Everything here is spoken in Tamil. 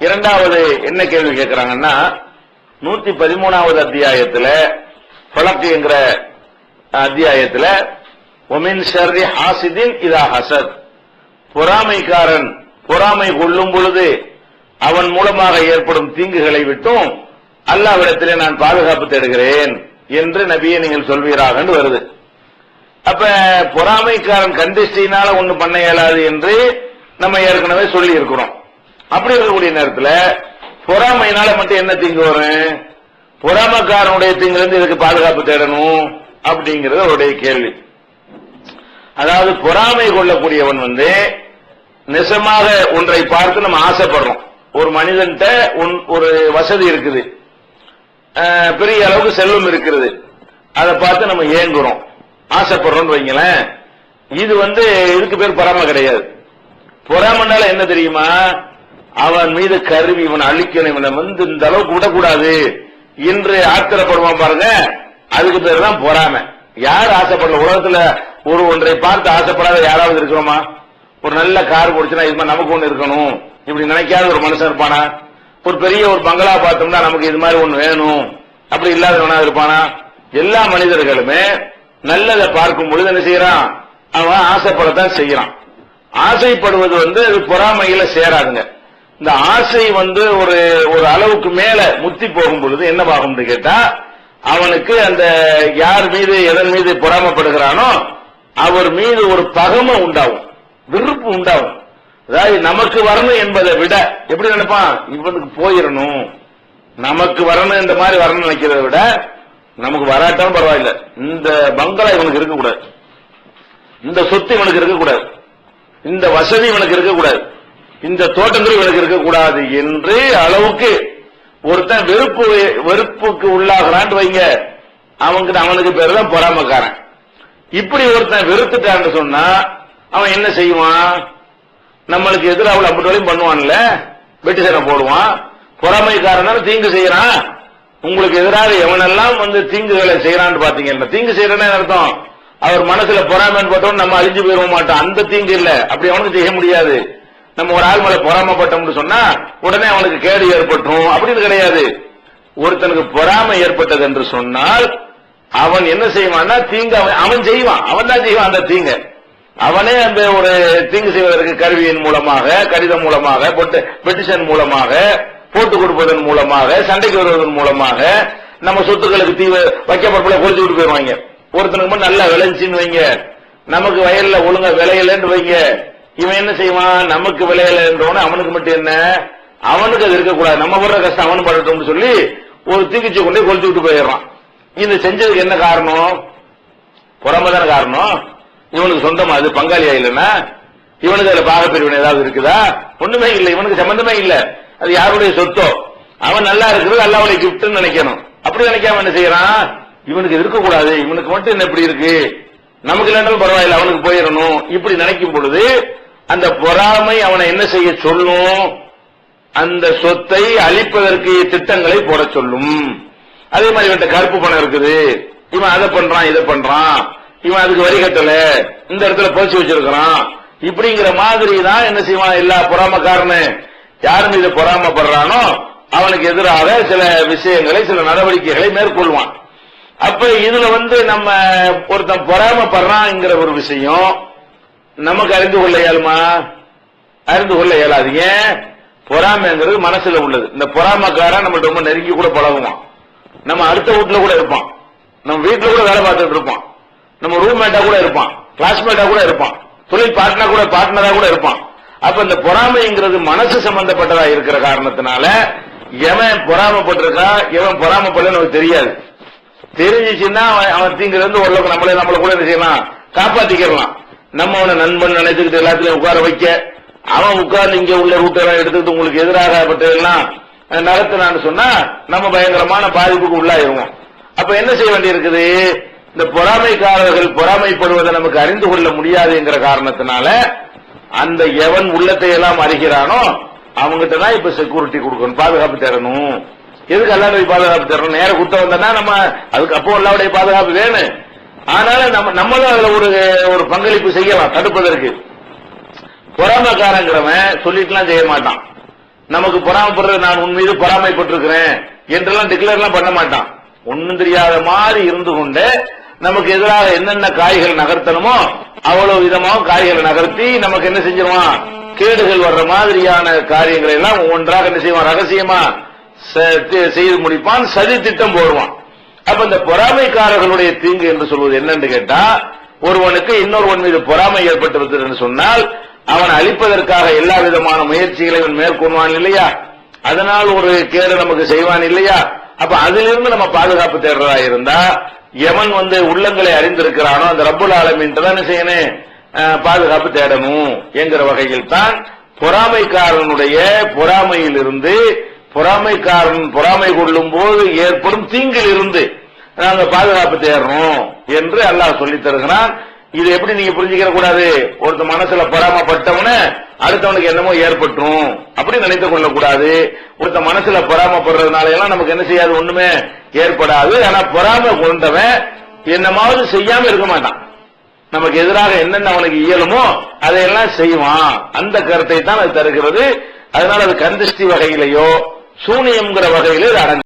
இரண்டாவது என்ன கேள்வி கேட்கிறாங்கன்னா நூத்தி பதிமூணாவது அத்தியாயத்தில் பழக்கு என்கிற அத்தியாயத்தில் ஒமின் ஷர்ரி ஹாசிதின் இதா ஹசத் பொறாமைக்காரன் பொறாமை கொள்ளும் பொழுது அவன் மூலமாக ஏற்படும் தீங்குகளை விட்டும் அல்லாவிடத்திலே நான் பாதுகாப்பு தேடுகிறேன் என்று நபியை நீங்கள் சொல்வீராக என்று வருது. அப்ப பொறாமைக்காரன் கண்டிஷ்டினால ஒன்னும் பண்ண இயலாது என்று நம்ம ஏற்கனவே சொல்லி இருக்கிறோம் அப்படி இருக்கக்கூடிய நேரத்தில் பொறாமையினால மட்டும் என்ன தீங்கு வரும்? பொறாமைக்காரனுடைய தீங்குல இருந்து இதுக்கு பாதுகாப்பு தேடணும்? அப்படிங்கிறது அவருடைய கேள்வி. அதாவது பொறாமை கொள்ளக்கூடியவன் வந்து நிஜமாக ஒன்றை பார்த்து நம்ம ஆசைப்படுறோம். ஒரு மனிதன்கிட்ட ஒன்- ஒரு வசதி இருக்குது. பெரிய அளவுக்கு செல்வம் இருக்கிறது. அதை பார்த்து நம்ம ஏங்குறோம். ஆசைப்படுறோம்னு வைங்களேன். இது வந்து இதுக்கு பேர் பொறாமை கிடையாது. பொறாமனால என்ன தெரியுமா? அவன் மீது கருவி இவன் அழிக்கணும் இவனை வந்து இந்த அளவுக்கு விடக்கூடாது. என்று ஆத்திரப்படுவான் பாருங்க. அதுக்கு பேர் தான் பொறாமை. யார் ஆசைப்படல? உலகத்துல ஒரு ஒன்றை பார்த்து ஆசைப்படாத யாராவது இருக்கிறோமா ஒரு நல்ல கார் போடுச்சுன்னா இது மாதிரி நமக்கு ஒண்ணு இருக்கணும். இப்படி நினைக்காத ஒரு மனுஷன் இருப்பானா? ஒரு பெரிய ஒரு பங்களா பார்த்தோம்னா நமக்கு இது மாதிரி ஒண்ணு வேணும். அப்படி இல்லாதவனா இருப்பானா? எல்லா மனிதர்களுமே நல்லதை பார்க்கும் பொழுது என்ன செய்யறான்? அவன் ஆசைப்படத்தான் செய்யறான். ஆசைப்படுவது வந்து அது பொறாமையில சேராதுங்க. இந்த ஆசை வந்து ஒரு ஒரு அளவுக்கு மேல முத்தி போகும் பொழுது என்னவாகும்னு கேட்டா அவனுக்கு அந்த யார் மீது எதன் மீது பொறாமைப்படுகிறானோ அவர் மீது ஒரு பகமை உண்டாகும் விருப்பு உண்டாகும். அதாவது நமக்கு வரணும் என்பதை விட எப்படி நினைப்பான்? இவனுக்கு போயிடணும் நமக்கு வரணும் இந்த மாதிரி வரணும்னு நினைக்கிறத விட நமக்கு வராட்டாலும் பரவாயில்ல. இந்த பங்களா இவனுக்கு இருக்கக்கூடாது. இந்த சொத்து இவனுக்கு இருக்கக்கூடாது. இந்த வசதி இவனுக்கு இருக்கக்கூடாது. இந்த தோட்டங்கள் இவனுக்கு இருக்கக்கூடாது என்று அளவுக்கு ஒருத்தன் வெறுப்பு வெறுப்புக்கு உள்ளாகிறான் வைங்க. அவன்கிட்ட அவனுக்கு பேர் தான் பொறாமக்காரன். இப்படி ஒருத்தன் வெறுத்துட்டான்னு சொன்னா அவன் என்ன செய்வான்? நம்மளுக்கு எதிராக அவளை அப்படி பண்ணுவான்ல? வெட்டி சேரம் போடுவான். பொறாமைக்காரனால தீங்கு செய்யறான். உங்களுக்கு எதிராக எவனெல்லாம் வந்து தீங்குகளை செய்யறான்னு பாத்தீங்கன்னா தீங்கு செய்யறேன்னு அர்த்தம்? அவர் மனசுல பொறாமைன்னு போட்டோம் நம்ம அழிஞ்சு போயிட மாட்டோம் அந்த தீங்கு இல்ல. அப்படி அவனுக்கு செய்ய முடியாது. நம்ம ஒரு ஆள் மேல பொறாமப்பட்டோம்னு சொன்னா உடனே அவனுக்கு கேடு ஏற்பட்டும். அப்படின்னு கிடையாது. ஒருத்தனுக்கு பொறாமை ஏற்பட்டது என்று சொன்னால் அவன் என்ன செய்வான்னா தீங்கு அவன் அவன் செய்வான். அவன் தான் செய்வான் அந்த தீங்க. அவனே அந்த ஒரு தீங்கு செய்வதற்கு கருவியின் மூலமாக கடிதம் மூலமாக பெட்டிஷன் மூலமாக போட்டு கொடுப்பதன் மூலமாக சண்டைக்கு வருவதன் மூலமாக நம்ம சொத்துக்களுக்கு தீ வைக்கப்படப்பட கொடுத்து விட்டு போயிருவாங்க. ஒருத்தனுக்கு மட்டும் நல்லா விளைஞ்சின்னு வைங்க. நமக்கு வயல்ல ஒழுங்கா விளையலன்னு வைங்க. இவன் என்ன செய்வான்? நமக்கு விளையலன்றவன அவனுக்கு மட்டும் என்ன? அவனுக்கு அது இருக்கக்கூடாது. நம்ம படுற கஷ்டம் அவனு படட்டும்னு சொல்லி ஒரு தீக்குச்சி கொண்டு கொளுத்தி விட்டு போயிடுறான். இது செஞ்சதுக்கு என்ன காரணம்? புறம்பதான காரணம்? இவனுக்கு சொந்தமா அது பங்காளியா இல்லைன்னா? இவனுக்கு அதுல பாகப்பிரிவினை ஏதாவது இருக்குதா? ஒண்ணுமே இல்லை. இவனுக்கு சம்பந்தமே இல்லை. அது யாருடைய சொத்தோ? அவன் நல்லா இருக்கிறது அல்லாவுடைய கிஃப்ட்னு நினைக்கணும். அப்படி நினைக்காம என்ன செய்யறான்? இவனுக்கு இருக்கக்கூடாது. இவனுக்கு மட்டும் என்ன இப்படி இருக்கு? நமக்கு இல்லைன்றாலும் பரவாயில்ல அவனுக்கு போயிடணும். இப்படி நினைக்கும் பொழுது அந்த பொறாமை அவனை என்ன செய்ய சொல்லும்? அந்த சொத்தை அழிப்பதற்கு திட்டங்களை போட சொல்லும். அதே மாதிரி இவன் கருப்பு பணம் இருக்குது. இவன் அதை பண்றான் இதை பண்றான். இவன் அதுக்கு வரி கட்டல. இந்த இடத்துல போச்சு வச்சிருக்கிறான். இப்படிங்கிற மாதிரி தான் என்ன செய்வான்? எல்லா பொறாமக்காரனு. யார் மீது பொறாமப்படுறானோ அவனுக்கு எதிராக சில விஷயங்களை சில நடவடிக்கைகளை மேற்கொள்வான். அப்ப இதுல வந்து நம்ம ஒருத்தன் பொறாமப்படுறான்ங்கிற ஒரு விஷயம் நமக்கு அறிந்து கொள்ள இயலுமா? அறிந்து கொள்ள இயலாது. ஏன்? பொறாமைங்கிறது மனசுல உள்ளது. இந்த பொறாமக்காரன் நம்ம ரொம்ப நெருங்கி கூட பழகுவான். நம்ம அடுத்த வீட்டுல கூட இருப்பான். நம்ம வீட்டுல கூட வேலை பார்த்துட்டு இருப்பான். நம்ம ரூம்மேட்டா கூட இருப்பான். கிளாஸ்மேட்டா கூட இருப்பான். தொழில் பார்ட்னர் கூட பார்ட்னரா கூட இருப்பான். அப்ப இந்த பொறாமைங்கிறது மனசு சம்பந்தப்பட்டதா இருக்கிற காரணத்தினால எவன் பொறாமப்பட்டிருக்கா எவன் பொறாமப்படல நமக்கு தெரியாது. தெரிஞ்சிச்சுன்னா அவன் அவன் தீங்குல இருந்து ஓரளவுக்கு நம்மளே நம்மள கூட என்ன செய்யலாம்? காப்பாத்திக்கலாம் நம்ம அவனை நண்பன் நினைச்சுக்கிட்டு எல்லாத்துலயும் உட்கார வைக்க அவன் உட்கார்ந்து இங்க உள்ள ரூட்டெல்லாம் எடுத்துக்கிட்டு உங்களுக்கு எதிராகப்பட்டதெல்லாம் நடத்தினான்னு சொன்னா நம்ம பயங்கரமான பாதிப்புக்கு உள்ளாயிருவோம். அப்ப என்ன செய்ய வேண்டியிருக்குது? இந்த பொறாமைக்காரர்கள் பொறாமைப்படுவதை நமக்கு அறிந்து கொள்ள முடியாதுங்கிற காரணத்தினால அந்த எவன் உள்ளத்தை எல்லாம் அறிகிறானோ அவங்ககிட்ட தான் இப்ப செக்யூரிட்டி கொடுக்கணும் பாதுகாப்பு தரணும் எதுக்கு எல்லாருடைய பாதுகாப்பு தரணும்? நேரம் குத்த வந்தா நம்ம அதுக்கு அப்போ அல்லாவுடைய பாதுகாப்பு வேணும். ஆனால நம்ம நம்மளும் அதுல ஒரு ஒரு பங்களிப்பு செய்யலாம் தடுப்பதற்கு. பொறாமக்காரங்கிறவன் சொல்லிட்டுலாம் செய்ய மாட்டான். நமக்கு பொறாமைப்படுறது நான் உன் மீது பொறாமைப்பட்டிருக்கிறேன் என்றெல்லாம் டிக்ளேர்லாம் பண்ண மாட்டான். ஒண்ணும் தெரியாத மாதிரி இருந்து கொண்டு நமக்கு எதிராக என்னென்ன காய்கள் நகர்த்தணுமோ அவ்வளவு விதமாக காய்களை நகர்த்தி நமக்கு என்ன செஞ்சிருவான்? கேடுகள் வர்ற மாதிரியான காரியங்களை எல்லாம் ஒவ்வொன்றாக என்ன செய்வான்? ரகசியமா செய்து முடிப்பான் சதி திட்டம் போடுவான். அப்ப இந்த பொறாமைக்காரர்களுடைய தீங்கு என்று சொல்வது என்னன்னு கேட்டா ஒருவனுக்கு இன்னொருவன் மீது பொறாமை ஏற்பட்டு என்று சொன்னால் அவன் அழிப்பதற்காக எல்லா விதமான முயற்சிகளை அவன் மேற்கொள்வான் இல்லையா? அதனால் ஒரு கேடு நமக்கு செய்வான் இல்லையா? அப்ப அதிலிருந்து நம்ம பாதுகாப்பு தேடுறதா இருந்தா எவன் வந்து உள்ளங்களை அறிந்திருக்கிறானோ அந்த ரப்புல் ஆலமின்ட்டு தான் என்ன செய்யணும்? பாதுகாப்பு தேடணும் என்கிற வகையில் தான் பொறாமைக்காரனுடைய பொறாமையிலிருந்து பொறாமைக்காரன் பொறாமை கொள்ளும் போது ஏற்படும் தீங்கில் இருந்து நாங்க பாதுகாப்பு தேடுறோம் என்று அல்லாஹ் சொல்லித் தருகிறான். இது எப்படி நீங்க புரிஞ்சுக்கிற கூடாது? ஒருத்த மனசுல பொறாமப்பட்டவன அடுத்தவனுக்கு என்னமோ ஏற்பட்டுரும். அப்படி நினைத்து கொள்ளக்கூடாது. ஒருத்த மனசுல பொறாமப்படுறதுனால எல்லாம் நமக்கு என்ன செய்யாது? ஒண்ணுமே ஏற்படாது. ஆனா பொறாமை கொண்டவன் என்னமாவது செய்யாம இருக்க மாட்டான். நமக்கு எதிராக என்னென்ன அவனுக்கு இயலுமோ அதையெல்லாம் செய்வான். அந்த கருத்தை தான் அது தருகிறது. அதனால அது கந்திஷ்டி வகையிலேயோ சூனியம்ங்கிற வகையில் இது அடங்கும்.